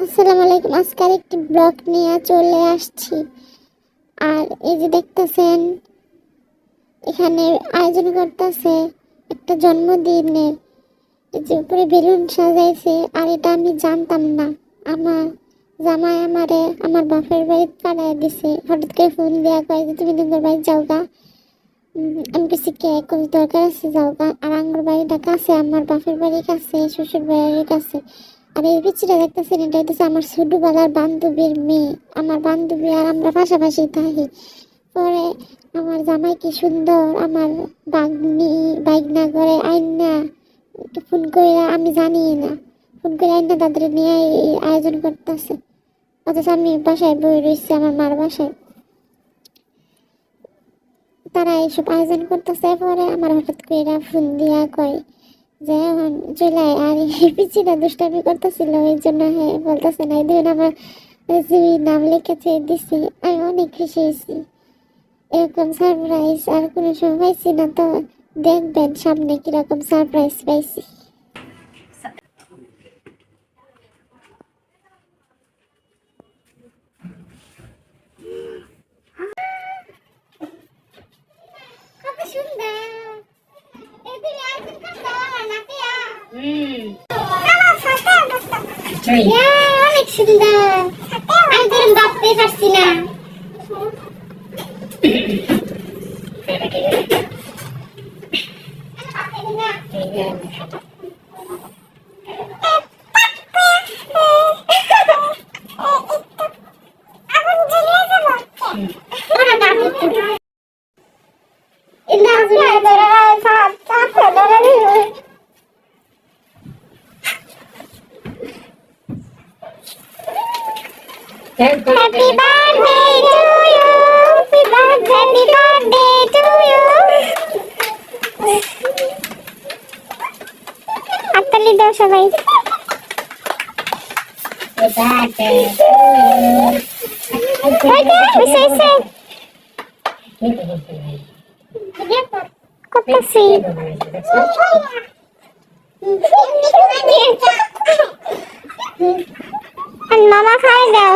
আসসালামু আলাইকুম। আজকে একটি ব্লগ নিয়ে চলে আসছি। আর এই যে দেখতেছেন, এখানে আয়োজন করতেছে একটা জন্মদিনের। এই যে উপরে বেলুন সাজাইছে, আর এটা আমি জানতাম না। আমার জামাই আমারে আমার বাপের বাড়ি পাড়ায় দিছে। হঠাৎ করে ফোন দেওয়া কয় যে, তুমি তোমার বাড়ি যাও গা। আমি কিছু কে? কোনো দরকার আছে যাও গা। আর আঙ্গুর বাড়িটা কাছে, আমার বাপের বাড়ির কাছে, শ্বশুর বাড়ির কাছে। আর এই পিছিয়ে দেখতেছেন, এটা হচ্ছে আমার ছোটবেলার বান্ধবীর মেয়ে। আমার বান্ধবী আর আমরা পাশাপাশি থাকি। পরে আমার জামাই কি সুন্দর, আমার বাগনি বাইকনা করে আইনা। ফোন করে আমি জানি না। ফোন করে আইনা তাদের নিয়ে আয়োজন করতেছে। অথচ আমি বাসায় বই রয়েছি, আমার মার বাসায়। তারা এইসব আয়োজন করতেছে, পরে আমার হঠাৎ করে ফোন দিয়া কয় যে এখন চলে আর পিছিয়ে দুষ্টামি করতেছিল, এই জন্য হ্যাঁ বলতেছে না এই আমার জিবি নাম লিখেছে, দিছি, আমি অনেক খুশি হয়েছি। এরকম সারপ্রাইজ আর কোনো সময় পাইছি না, তো দেখবেন সামনে কীরকম সারপ্রাইজ পাইছি। ইয়া, অনেক সুন্দর আমি তো এরকম ভাবতে পারছি না Happy Happy birthday to you. Happy birthday, happy birthday to you. হাততালি দাও সবাই হইতে হইছে হইছে করতেছি আর মামা খাই দাও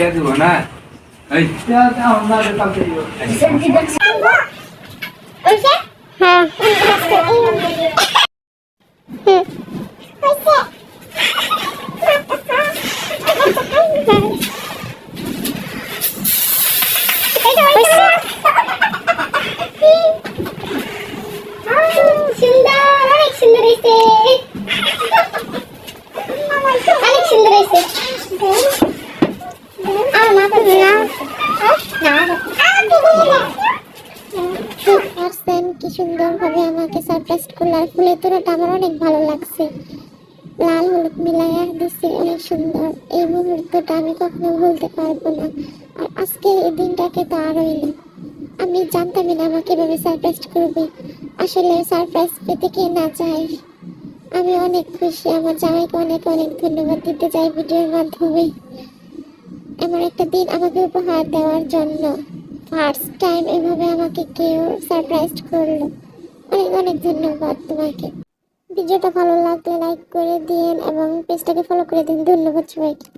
क्या দিব না? এই। হ্যাঁ হুম ওইছে সুন্দর অনেক সুন্দর হয়েছে অনেক সুন্দর হয়েছে আমার মাথা না পারছেন কি সুন্দরভাবে আমাকে সারপ্রাইজ করল। আর ফুলের তোড়াটা আমার অনেক ভালো লাগছে। লাল হলুদ মিলাইয়া দিচ্ছে অনেক সুন্দর। এই মুহূর্তটা আমি কখনো ভুলতে পারব না। আর আজকে এই দিনটাকে তো আরোই না আমি জানতামই না আমাকে এভাবে সারপ্রাইজ করবে। আসলে সারপ্রাইজ পেতে কে না চাই আমি অনেক খুশি। আমার জামাইকে অনেক অনেক ধন্যবাদ দিতে চাই ভিডিওর মাধ্যমে। এমন একটা দিন আমাকে উপহার দেওয়ার জন্য। ফার্স্ট টাইম এভাবে আমাকে কেউ সারপ্রাইজ করল। অনেক অনেক ধন্যবাদ তোমাকে। ভিডিওটা ভালো লাগলে লাইক করে দিন এবং পেজটাকে ফলো করে দিন। ধন্যবাদ সবাইকে।